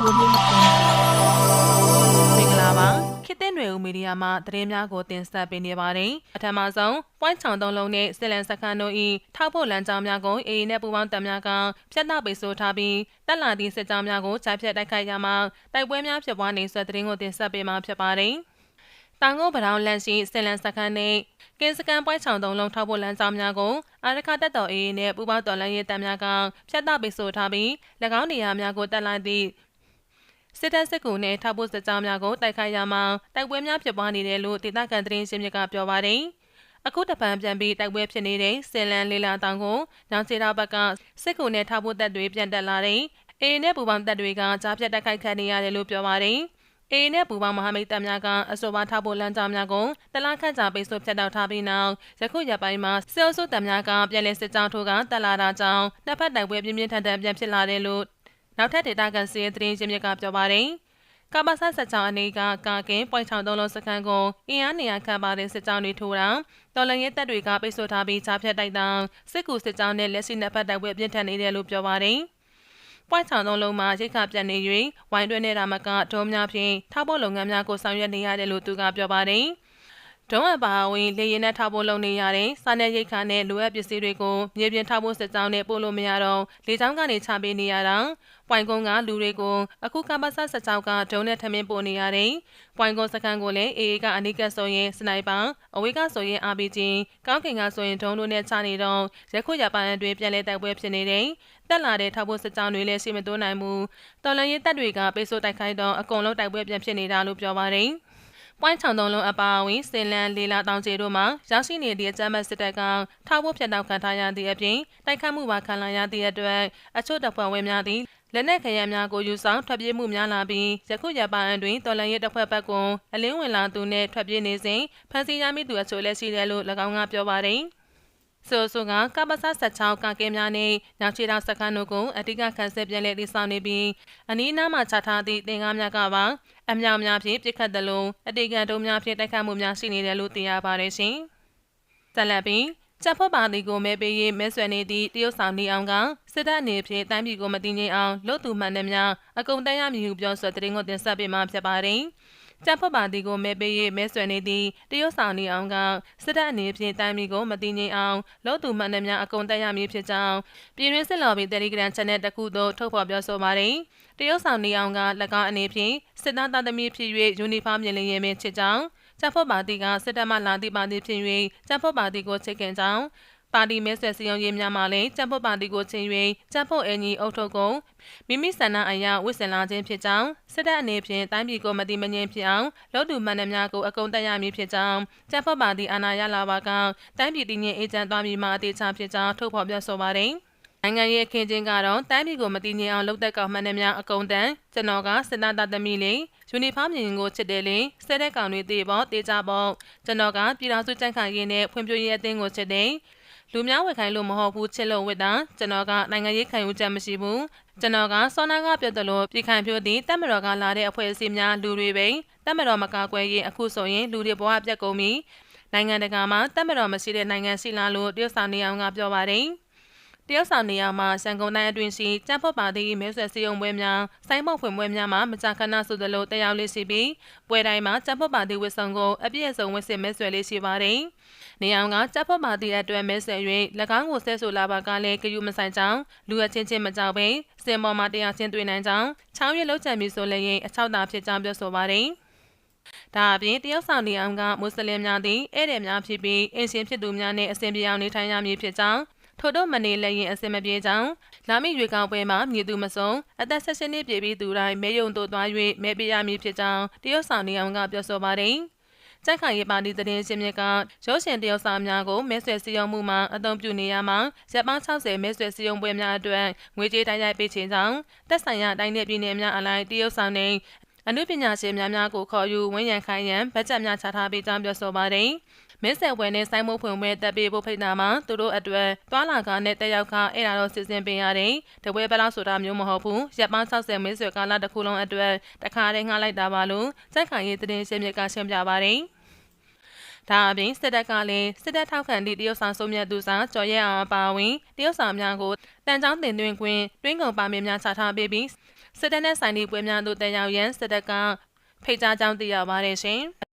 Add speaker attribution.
Speaker 1: Audio Jungle
Speaker 2: မင်္ဂလာပါခေတ်သစ်ຫນွေဦးမီဒီယာမှသတင်းများကိုတင်ဆက်ပေးနေပါတယ်အထမဆုံး point ချောင်းသုံးလုံးနဲ့စစ်လန်စခန်းတို့၏ထောက်ဖို့လမ်းကြောင်းများကိုအေအေနဲ့ပူးပေါင်းတပ်များကဖျက်နှပိတ်ဆို့ထားပြီးတက်လာသည့်စစ်ကြောင်းများကိုခြိုက်ဖြတ်တိုက်ခိုက်ရမှာတိုက်ပွဲများဖြစ်ပွားနေဆွသတင်းကိုတင်ဆက်ပေးမှာဖြစ်ပါတယ်တောင်ကုန်းပထောင်လန်ရှိစင်လန်စခန်းနဲ့ကင်းစကန်ပွဲချောင်းသုံးလုံးထောက်ဖို့လမ်းကြောင်းများကိုအာရခတက်တော်အေးနဲ့ပူပေါင်းတော်လန်ရေးတပ်များကဖျက်တပ်ပိတ်ဆို့ထားပြီး၎င်းနေရာများကိုတက်လိုက်သည့် စစ်တပ်စစ်ကူနဲ့ထောက်ဖို့စစ်ကြောင်းများကိုတိုက်ခိုက်ရမှာတိုက်ပွဲများဖြစ်ပွားနေတယ်လို့ဒေသခံသတင်းရှင်မြစ်ကပြောပါတယ်။အခုတပံပြန်ပြီးတိုက်ပွဲဖြစ်နေတဲ့ဆယ်လန်လေးလာတောင်ကိုညောင်ချေတာဘက်ကစစ်ကူနဲ့ထောက်ဖို့တပ်တွေပြန်တက်လာတဲ့အေနဲ့ပူပေါင်းတပ်တွေကကြားဖြတ်တိုက်ခိုက်ခံနေရတယ်လို့ပြောပါတယ်။အေနဲ့ပူပေါင်းမဟာမိတ်တပ်များကအဆိုပါထောက်ဖို့လမ်းကြောင်းများကိုတလားခန့်ကြာပိတ်ဆို့ဖြတ်တောက်ထားပြီးနောက်ယခုရက်ပိုင်းမှာစစ်အုပ်စုတပ်များကပြည်လဲစစ်ကြောင်းထိုးကတက်လာတာကြောင့်နှစ်ဖက်တိုက်ပွဲပြင်းပြင်းထန်ထန်ပြန်ဖြစ်လာတယ်လို့ နောက်ထပ်ဒေတာကန်စီရဲ့သတင်းရှင်မြစ်ကပြောပါတယ်။ကမ္ဘာဆတ်ဆက်ချောင်းအနေကကာကင်ပွိုင်ချောင်းသုံးလုံးစခန်းကိုအင်အားနေရာခံပါတဲ့စစ်ကြောင်းတွေထိုးတာတော်လန်ရဲ့တပ်တွေကပိတ်ဆို့ထားပြီးချားဖြတ်တိုက်တောင်စစ်ကူစစ်ကြောင်းနဲ့လက်ရှိနှစ်ဖက်တိုက်ပွဲပြင်းထန်နေတယ်လို့ပြောပါတယ်။ပွိုင်ချောင်းသုံးလုံးမှာရိတ်ခပြတ်နေ၍ဝိုင်းတွဲနေတာမကဒုံးများဖြင့်ထောက်ဖို့လုပ်ငန်းများကိုဆောင်ရွက်နေရတယ်လို့သူကပြောပါတယ်။ ဒုံးအပါအဝင်လေရင်နဲ့ထားဖို့လုပ်နေရတဲ့စားနယ်ရိတ်ခါနဲ့လိုအပ်ပစ္စည်းတွေကိုမြေပြင်ထားဖို့စစ်ကြောင်းနဲ့ပို့လို့မရတော့လေကြောင်းကနေချပေးနေရတာပွိုင်ကုန်းကလူတွေကိုအခုကမ္ဘာဆဆက်ကြောက်ကဒုံးနဲ့ထမင်းပို့နေရတယ်။ပွိုင်ကုန်းစခန်းကိုလည်းအေအေကအနိကဆိုရင်စနိုက်ပါအဝေးကဆိုရင် RPG ကောင်းကင်ကဆိုရင်ဒုံးတို့နဲ့ချနေတော့ရခုရပိုင်းအတွင်းပြန်လဲတိုက်ပွဲဖြစ်နေတယ်။တက်လာတဲ့ထောက်ဖို့စစ်ကြောင်းတွေလည်းရှိမတိုးနိုင်ဘူး။တော်လန်ရေးတပ်တွေကပိတ်ဆို့တိုက်ခိုက်တော့အကုန်လုံးတိုက်ပွဲပြန်ဖြစ်နေတာလို့ပြောပါတယ်။ ပွိုင်းချောင်းသုံးလုံးအပါအဝင်စင်လန်လေးလာတောင်ကျေတို့မှာရောက်ရှိနေတဲ့အကြမ်းဖက်စစ်တပ်ကထောက်ဖို့ဖြတ်တောက်ခံထားရသည့်အပြင်တိုက်ခတ်မှုပါခံလာရသည့်အတွက်အချို့တပ်ဖွဲ့ဝင်များသည်လက်နက်ခရမ်းများကိုယူဆောင်ထွက်ပြေးမှုများလာပြီးယခုရပိုင်းအတွင်းတော်လန်ရဲတပ်ဖွဲ့ဘက်ကအလင်းဝင်လာသူနဲ့ထွက်ပြေးနေစဉ်ဖမ်းဆီးရမိသူအချို့လည်းရှိတယ်လို့၎င်းကပြောပါတယ်။ ဆိုဆိုကကပ္ပစ16ကကဲများနဲ့ညောင်ချီတောင်စခန်းတို့ကိုအဓိကခန်းစစ်ပြန်လဲတည်ဆောက်နေပြီးအနီးနားမှာချထားသည့်သင်္ကားများကပါအမြောင်များဖြင့်ပြစ်ခတ်သလိုအတေကန်တုံးများဖြင့်တိုက်ခတ်မှုများရှိနေတယ်လို့သိရပါတယ်ရှင်။ဆက်လက်ပြီးချက်ဖို့ပါတီကိုမဲပေးရေးမဲဆွယ်နေသည့်တရုတ်ဆောင်နေအောင်ကစစ်တပ်အနေဖြင့်တိုင်းပြည်ကိုမတည်ငြိမ်အောင်လို့သူမှန်တယ်များအကုန်တန်းရမည်ဟုပြောဆိုတဲ့တင်ကိုတင်ဆက်ပေးမှာဖြစ်ပါတယ်။ ကြဖတ်ပါတီကိုမဲပေးရေးမဲဆွယ်နေသည့်တရုတ်ဆောင်နေအောင်ကစစ်တပ်အနေဖြင့်တိုင်းပြည်ကိုမတည်ငြိမ်အောင်လို့သူမှန်သမျှအကုန်တက်ရမည်ဖြစ်ကြောင်းပြည်တွင်းစစ်လော်ဘီတယ်လီဂရမ် channel တစ်ခုသို့ထုတ်ဖော်ပြောဆိုပါတယ်။တရုတ်ဆောင်နေအောင်က၎င်းအနေဖြင့်စစ်သားသားသမီးဖြစ်၍ယူနီဖောင်းမြင်လင်းရဲမင်းချစ်ကြောင်းကျဖတ်ပါတီကစစ်တပ်မှလာသည့်ပါတီဖြစ်၍ကျဖတ်ပါတီကိုချစ်ခင်ကြောင်း ပါတီမဲဆွယ်စည်းရုံးရေးများမှလည်းကြံ့ဖို့ပါတီကိုချင်း၍ကြံ့ဖို့အင်ကြီးအုပ်ထုတ်ကုန်မိမိဆန္ဒအရာဝစ်စင်လာခြင်းဖြစ်ကြောင်းစစ်တပ်အနေဖြင့်တိုင်းပြည်ကိုမတိမငြင်းဖြစ်အောင်လုပ်သူမှန်သမျှကိုအကုန်တက်ရမည်ဖြစ်ကြောင်းကြံ့ဖို့ပါတီအာဏာရလာပါကတိုင်းပြည်တည်ငြိမ်အေးချမ်းသွားမည်မှာအသေးချဖြစ်ကြောင်းထုတ်ဖော်ပြောဆိုပါတယ်နိုင်ငံရေးအခင်းချင်းကတော့တိုင်းပြည်ကိုမတည်ငြိမ်အောင်လုပ်တဲ့ကောင်မှန်တဲ့များအကုန်တန်းကျွန်တော်ကစနတာသမီးလေးယူနီဖောင်းမြင်ကိုချစ်တယ်လေစတဲ့တဲ့ကောင်တွေတေးပေါ့တေးကြပေါ့ကျွန်တော်ကပြည်တော်စုကြန့်ခိုင်ရေးနဲ့ဖွံ့ဖြိုးရေးအသင်းကိုချစ်တယ် လူများဝယ်ခိုင်းလို့မဟုတ်ဘူးချစ်လို့ဝတ်တာကျွန်တော်ကနိုင်ငံရေးခံယူချက်မရှိဘူးကျွန်တော်ကစောနာကပြတ်တယ်လို့ပြည်ခိုင်ဖြိုးသည့်တက်မတော်ကလာတဲ့အဖွဲ့အစည်းများလူတွေပဲတက်မတော်မကာကွယ်ရင်အခုဆိုရင်လူတွေဘဝပြတ်ကုန်ပြီနိုင်ငံတကာမှာတက်မတော်မရှိတဲ့နိုင်ငံရှိလားလို့တရုတ်ဆောင်နေအောင်ကပြောပါတယ် တရုတ်ဆောင်နေရာမှာစံကုန်တိုင်းအတွင်းရှိကျန်းဖို့ပါသည့်မဲဆွယ်စည်းရုံးပွဲများစိုင်းမောက်ဖွင့်ပွဲများမှာမကြာခဏဆိုသလိုတက်ရောက်လေးရှိပြီးပွဲတိုင်းမှာကျန်းဖို့ပါသည့်ဝစ်ဆောင်ကိုအပြည့်အစုံဝစ်စစ်မဲဆွယ်လေးရှိပါတယ်။နေအောင်ကတပ်ဖွဲ့ပါတီအတွက်မဲဆယ်၍၎င်းကိုဆဲဆိုလာပါကလည်းကယူမဆိုင်ကြောင်းလူအချင်းချင်းမကြောက်ပဲစင်ပေါ်မှာတရားချင်းတွေ့နိုင်ကြောင်းချောင်းရလောက်ချံပြီးဆိုလည်းအချောက်တာဖြစ်ကြောင်းပြောဆိုပါတယ်ဒါအပြင်တရုတ်ဆောင်နေအောင်ကမွတ်စလင်များသည်ဧည့်သည်များဖြစ်ပြီးအင်ရှင်ဖြစ်သူများနှင့်အစဉ်ပြေအောင်နေထိုင်ရမည်ဖြစ်ကြောင်း ထို့တော့မနေလည်းရင်အစင်မပြေကြောင်းလာမည့်ရွေကောင်းပွဲမှာမြည်သူမစုံအသက်၁၈နှစ်ပြည့်ပြီးသူတိုင်းမဲယုံတို့သွား၍မဲပေးရမည်ဖြစ်ကြောင်းတရုတ်ဆောင်နေအောင်ကပြောဆိုပါတယ်။ကြက်ခိုင်ရေးပါတီသတင်းရှင်မြစ်ကရုပ်ရှင်တရုတ်စာများကိုမဲဆွယ်စည်းရုံးမှုမှာအသုံးပြုနေရမှာရပ်ပေါင်း60မဲဆွယ်စည်းရုံးပွဲများအတွက်ငွေကြေးတိုက်ရိုက်ပေးခြင်းကြောင့်တက်ဆိုင်ရာတိုင်းနယ်ပြည်နယ်များအလိုက်တရုတ်ဆောင်နေအနုပညာရှင်များများကိုခေါ်ယူဝန်ရံခိုင်းရန်ဘတ်ဂျက်များချထားပေးကြောင်းပြောဆိုပါတယ်။ မင်းဆက်ဝဲနဲ့စိုင်းမိုးဖွင့်ပွဲတက်ပေးဖို့ဖိတ်တာမှာသူတို့အတွက်တွာလာကားနဲ့တက်ရောက်ခအဲ့ဒါတော့စီစဉ်ပေးရတယ်။တပွဲပလောက်ဆိုတာမျိုးမဟုတ်ဘူး။ရပ်ပေါင်း60မင်းဆွေကာလတစ်ခုလုံးအတွက်တခါတည်းငှားလိုက်တာပါလို့စက်ခိုင်ရေးသတင်းရှင်းမြစ်ကရှင်းပြပါတယ်။ဒါအပြင်စစ်တပ်ကလည်းစစ်တပ်ထောက်ခံသည့်တရုတ်ဆောင်စုံမြတ်သူဆောင်ကျော်ရဲအောင်ပါဝင်တရုတ်ဆောင်များကိုတန်ချောင်းတင်သွင်းခွင့်တွင်းကုန်ပါမည်များချထားပေးပြီးစစ်တပ်နဲ့ဆိုင်ဒီပွဲများသို့တက်ရောက်ရန်စစ်တပ်ကဖိတ်ကြားကြောင်းသိရပါတယ်ရှင်